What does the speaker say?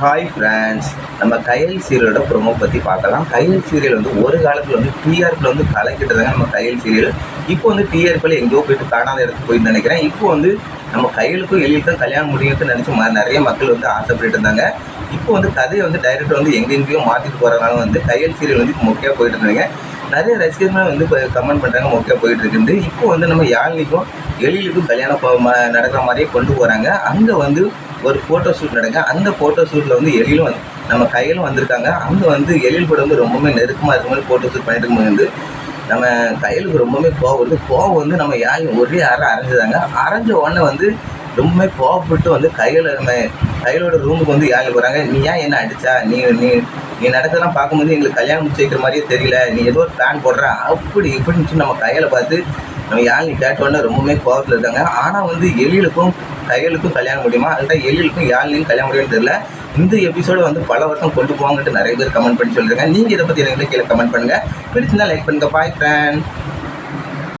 Hi friends நம்ம கையல் சீரியலோட promo பற்றி பார்க்கலாம். கையல் சீரியல் வந்து ஒரு காலத்தில் வந்து டிஆர்பியில் வந்து கலக்கிட்டு இருந்தாங்க நம்ம கையல் சீரியல். இப்போ வந்து டிஆர்பியில் எங்கேயோ போயிட்டு காணாத இடத்துக்கு போயிட்டு நினைக்கிறேன். இப்போ வந்து நம்ம கையலுக்கும் எலிக்கும் கல்யாணம் முடியும்னு நினச்சி நிறைய மக்கள் வந்து ஆசைப்பட்டு இருந்தாங்க. இப்போ வந்து கதையை வந்து டைரக்டர் வந்து எங்கெங்கேயோ மாற்றிட்டு போகிறனால வந்து கையல் சீரியல் வந்து இப்போ மொக்கையாக போயிட்டு இருந்தாங்க நிறைய ரசிகர்கள் வந்து இப்போ கமெண்ட் பண்ணுறாங்க மொக்கையாக போயிட்டு இருக்குது இப்போ வந்து நம்ம யாழ்னிக்கும் எழிலுக்கும் கல்யாணம் நடக்கிற மாதிரியே கொண்டு போகிறாங்க அங்கே வந்து ஒரு ஃபோட்டோ ஷூட் நடங்க. அந்த ஃபோட்டோ ஷூட்டில் வந்து எழிலும் வந்து நம்ம கையிலும் வந்திருக்காங்க. அங்கே வந்து எழில் கூட வந்து ரொம்பவுமே நெருக்கமாக இருக்க மாதிரி ஃபோட்டோ ஷூட் பண்ணிட்டு இருக்கும்போது வந்து நம்ம கையலுக்கு ரொம்பவுமே கோவம் வருது. கோவம் வந்து நம்ம யாழ் ஒரே அரை அரைஞ்சிதாங்க. அரைஞ்ச உடனே வந்து ரொம்பவுமே கோவப்பட்டு வந்து கையில் நம்ம கையிலோட ரூமுக்கு வந்து யாழ் போகிறாங்க நீ ஏன் என்ன அடித்தா நீ நீ நீ நடக்கிறதெல்லாம் பார்க்கும்போது எங்களுக்கு கல்யாணம் முடிச்சு வைக்கிற மாதிரியே தெரியல. நீ ஏதோ ஒரு பிளான் போடுற. அப்படி இப்படின்னு சொல்லி நம்ம கையில் பார்த்து நம்ம யாழினி கேட்ட உடனே ரொம்பவுமே கோபத்தில் இருக்காங்க. ஆனால் வந்து எழிலுக்கும் கையலுக்கும் கல்யாணம் முடியுமா? அதுதான் எழிலுக்கும் யாழினியும் கல்யாணம் முடியும்னு தெரியல. இந்த எபிசோடை வந்து பல வருஷம் கொண்டு போவாங்கன்ட்டு நிறைய பேர் கமெண்ட் பண்ணி சொல்லியிருக்காங்க. நீங்கள் இதை பற்றி எனக்கு கீழே கமெண்ட் பண்ணுங்கள் பிடிச்சிருந்தா லைக் பண்ணுங்கள் பாய் ஃப்ரெண்ட்